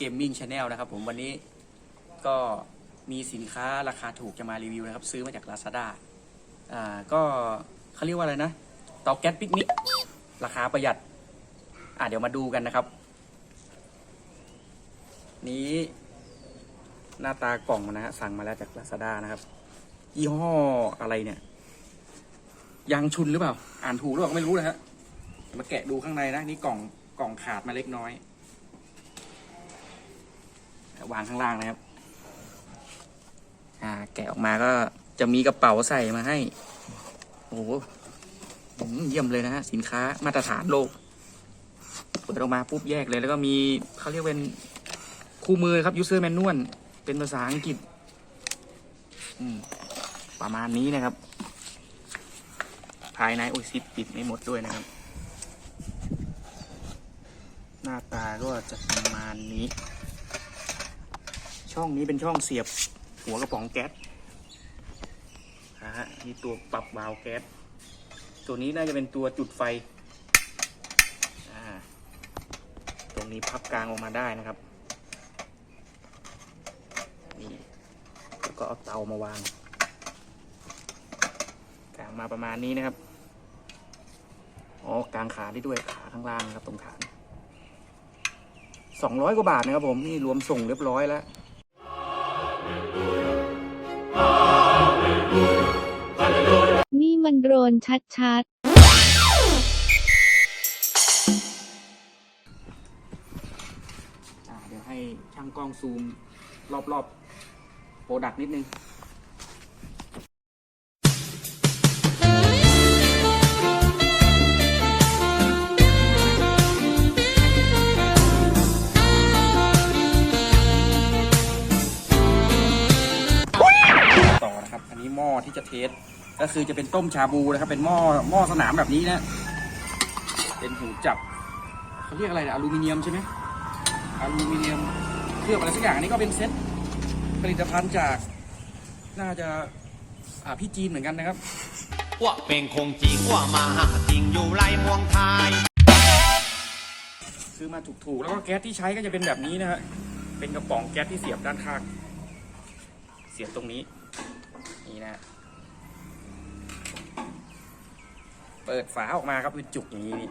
Gaming Channel นะครับผมวันนี้ก็มีสินค้าราคาถูกจะมารีวิวนะครับ ซื้อมาจาก Lazada อ่าก็เขาเรียกว่าอะไรนะเตาแก๊สปิกนิกราคาประหยัด อ่าเดี๋ยวมาดูกันนะครับ นี้หน้าตากล่องนะฮะสั่งมาแล้วจาก Lazada นะครับ ยี่ห้ออะไรเนี่ยยางชุนหรือเปล่า อ่านถูกหรือเปล่าก็ไม่รู้นะฮะมาแกะดูข้างในนะ นี่กล่องกล่องขาดมาเล็กน้อย วางข้างล่างนะครับ อ่า แกะออกมาก็จะมีกระเป๋าใส่มาให้ โอ้โหเยี่ยมเลยนะฮะ สินค้ามาตรฐานโลกเปิดออกมาปุ๊บแยกเลย แล้วก็มีเขาเรียกเป็นคู่มือครับ user manual เป็นภาษาอังกฤษประมาณนี้นะครับ ภายในโอ้ยซิปปิดไม่หมดด้วยนะครับ หน้าตาก็จะประมาณนี้ ช่องนี้เป็นช่องเสียบหัวกระป๋องแก๊สนะฮะมีตัวปรับวาล์วแก๊สตัวนี้น่าจะเป็นตัวจุดไฟอ่าตรงนี้พับกลางออกมาได้นะครับนี่แล้วก็เอาเตามาวางกลางมาประมาณนี้นะครับอ๋อกลางขาได้ด้วยขาข้างล่างนะครับตรงฐานสองร้อยกว่าบาทนะครับผมนี่รวมส่งเรียบร้อยแล้ว นชัดๆ อ่เดี๋ยวให้ช่างกล้องซูมรอบๆโปรดักต์นิดนึง ก็คือจะเป็นต้มชาบูนะครับเป็นหม้อหม้อสนามแบบนี้นะเป็นหูจับเขาเรียกอะไรนะอลูมิเนียมใช่ไหมอลูมิเนียมเคลือบอะไรสักอย่างอันนี้ก็เป็นเซ็ตผลิตภัณฑ์จากน่าจะอ่าพี่จีนเหมือนกันนะครับว่าเป็นคงจริงว่ามาหาจริงอยู่ไรเมืองไทยซื้อมาถูกๆแล้วก็แก๊สที่ใช้ก็จะเป็นแบบนี้นะฮะเป็นกระป๋องแก๊สที่เสียบด้านข้างเสียบตรงนี้นี่นะฮะ เปิดฝาออกมาครับเป็นจุกอย่างนี้นี่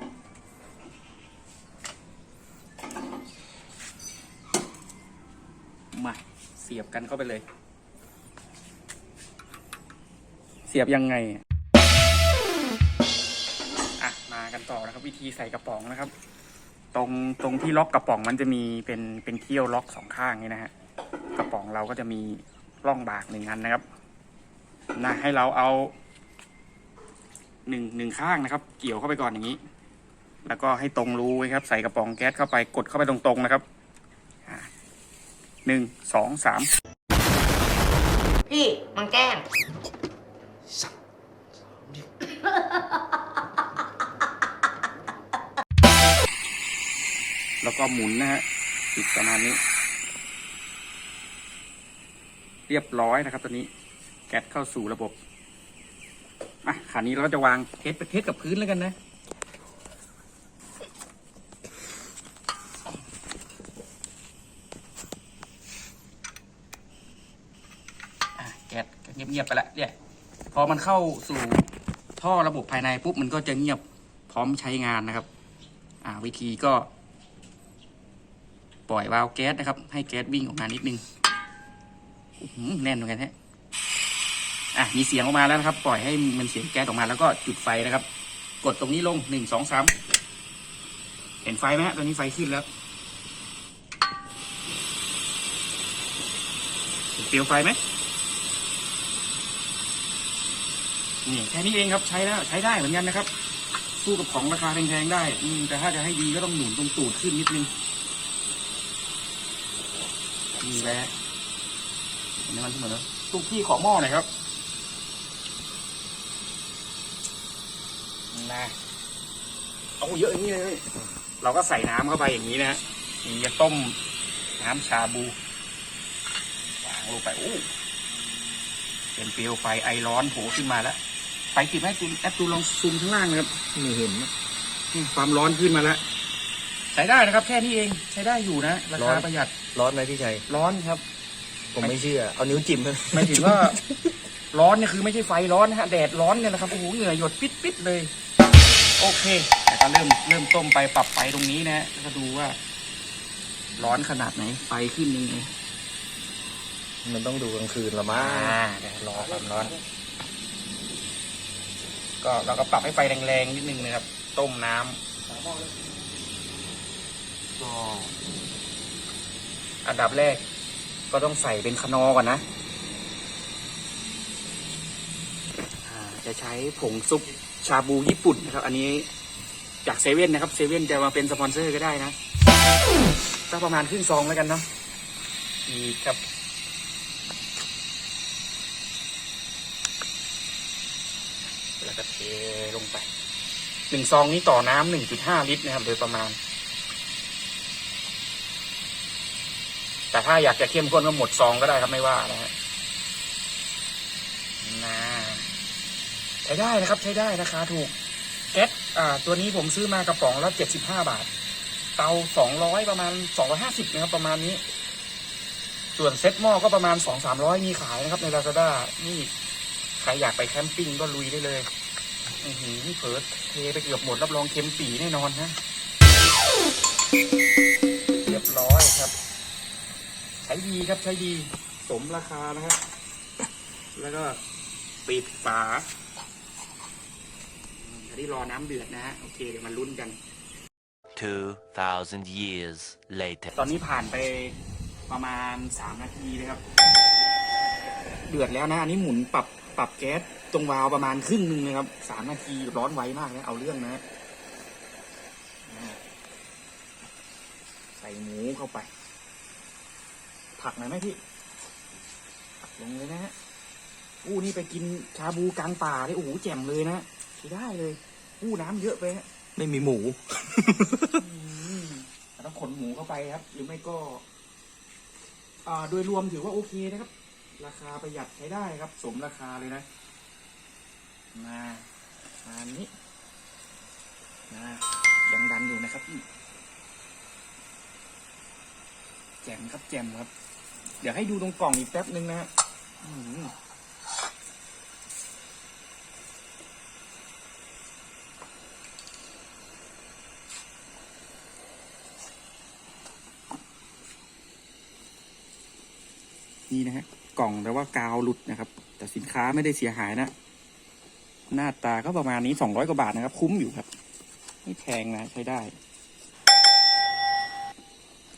มาเสียบกันเข้าไปเลย เสียบยังไงอะอะมากันต่อนะครับ วิธีใส่กระป๋องนะครับ ตรงตรงที่ล็อกกระป๋องมันจะมีเป็นเป็นเขี้ยวล็อกสองข้างนี่นะฮะกระป๋องเราก็จะมีร่องบากหนึ่งอันนะครับนะให้เราเอา หนึ่งหนึ่งข้างนะครับ เกี่ยวเข้าไปก่อนอย่างนี้ แล้วก็ให้ตรงรูไว้ครับ ใส่กระป๋องแก๊สเข้าไปกดเข้าไปตรงๆนะครับอ่าหนึ่งสองสามพี่มันแกล้งแล้วก็หมุนนะฮะติดประมาณนี้ เรียบร้อยนะครับ ตัวนี้ แก๊สเข้าสู่ระบบ อะขานี้เราก็จะวางเทสไปเทสกับพื้นแล้วกันนะอะแก๊สเงียบๆไปละเนี่ยพอมันเข้าสู่ท่อระบบภายในปุ๊บมันก็จะเงียบพร้อมใช้งานนะครับ อ่า วิธีก็ ปล่อยวาล์วแก๊สนะครับ ให้แก๊สวิ่งออกมานิดนึงหือแน่นเหมือนกันฮะ มีเสียงออกมาแล้วนะครับ ปล่อยให้มันเสียงแก๊สออกมาแล้วก็จุดไฟนะครับ กดตรงนี้ลงหนึ่งสองสามเห็นไฟไหมฮะตอนนี้ไฟขึ้นแล้วเปลวไฟไหมนี่แค่นี้เองครับใช้แล้วใช้ได้เหมือนกันนะครับ สู้กับของราคาแพงๆได้ อืแต่ถ้าจะให้ดีก็ต้องหมุนตรงตูดขึ้นนิดนึงนี่แหละเห็นไหมมันขึ้นมาแล้วตุ๊กพี่ขอหม้อหน่อยครับ นะ เอาเยอะอย่างนี้เลย เราก็ใส่น้ำเข้าไปอย่างนี้นะฮะนี่จะต้มน้ำชาบูวางลงไปโอ้เป็นเปลวไฟไอร้อนโผล่ขึ้นมาแล้วไฟติดไหมตูนแอปตูนลองซูมข้างล่างนะครับไม่เห็นนะนี่ความร้อนขึ้นมาแล้วใช้ได้นะครับ แค่นี้เองใช้ได้อยู่นะราร้อคานประหยัดร้อนไหมพี่ชัยร้อนครับ ผมไม่เชื่อ เอานิ้วจิ้มเลยหมายถึงว่า ร้อนเนี่ยคือไม่ใช่ไฟร้อนนะฮะแดดร้อนเนี่ยนะครับโอ้โหเหงื่อหยดปิดปิดๆเลย โอเคแต่ก็เริ่มเริ่มต้มไปปรับไฟตรงนี้นะฮะแล้วก็ดูว่า ร้อนขนาดไหนไฟขึ้นยังไงมันต้องดูกลางคืนละมั้อ่างเดี๋ยวรอความร้อน ก็เราก็ปรับให้ไฟแรงๆนิดนึงนะครับ ต้มน้ำก็อันดับแรกก็ต้องใส่เป็นคนอร์ก่อนนะอ่า จะใช้ผงซุปชาบูญี่ปุ่นนะครับ อันนี้จากเซเว่นนะครับเซเว่นจะมาเป็นสปอนเซอร์ก็ได้นะก็ประมาณครึ่งซองแล้วกันเนาะอีกครับ แล้วก็เทลงไปหนึ่งซองนี้ต่อน้ำหนึ่งจุดห้าลิตรนะครับ โดยประมาณ แต่ถ้าอยากจะเข้มข้นก็หมดซองก็ได้ครับไม่ว่านะฮะนะ ใช้ได้นะครับใช้ได้ราคาถูกแก๊สอ่าตัวนี้ผมซื้อมากระป๋องละเจ็ดสิบห้าบาท เตาสองร้อยประมาณสองร้อยห้าสิบนะครับประมาณนี้ ส่วนเซ็ตหม้อก็ประมาณสองสามร้อยมีขายนะครับในลาซาด้านี่ใครอยากไปแคมปิ้งก็ลุยได้เลยอือหือเผิดเทไปเกือบหมดรับรองเค็มปีแน่นอนฮะเรียบร้อยครับ ใช้ดีครับใช้ดี สมราคานะครับ แล้วก็ปิดฝา นนี้รอน้ำเดือดนะฮะโอเคเดี๋ยวมาลุ้นกัน 2,000 years later. ตอนนี้ผ่านไปประมาณสามนาทีเลยครับ เดือดแล้วนะอันนี้หมุนปรับปรับแก๊สตรงวาล์วประมาณครึ่งหนึ่งนะครับสามนาทีร้อนไวมากนะเอาเรื่องนะอ่าใส่หมูเข้าไป ผักหน่อยไหมพี่ผักลงเลยนะฮะอู้นี่ไปกินชาบูกลางป่าเลยโอ้โหแจ่มเลยนะใช้ได้เลย อู้น้ำเยอะไปฮะไม่มีหมูอืมแล้วต้องขนหมูเข้าไปครับ หรือไม่ก็ อ่า โดยรวมถือว่าโอเคนะครับ ราคาประหยัดใช้ได้ครับ สมราคาเลยนะ มาอันนี้นะยังดันอยู่นะครับพี่แจ่มครับแจ่มครับ เดี๋ยวให้ดูตรงกล่องอีกแป๊บนึงนะฮะอื้อหือ นี่นะฮะกล่องแต่ว่ากาวหลุดนะครับ แต่สินค้าไม่ได้เสียหายนะ หน้าตาก็ประมาณนี้สองร้อยกว่าบาทนะครับ คุ้มอยู่ครับ ไม่แพงนะใช้ได้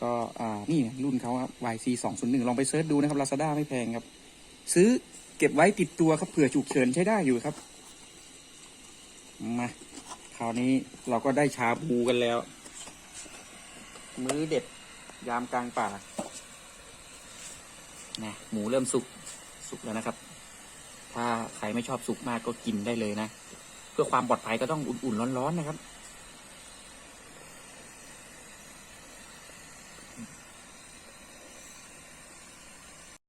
ก็อ่านี่นะรุ่นเขาครับ YC สองศูนย์หนึ่งลองไปเซิร์ชดูนะครับ Lazada ไม่แพงครับ ซื้อเก็บไว้ติดตัวครับเผื่อฉุกเฉินใช้ได้อยู่ครับมาคราวนี้เราก็ได้ชาบูกันแล้ว มื้อเด็ดยามกลางป่า นะหมูเริ่มสุกสุกแล้วนะครับ ถ้าใครไม่ชอบสุกมากก็กินได้เลยนะ เพื่อความปลอดภัยก็ต้องอุ่นๆร้อนๆนะครับ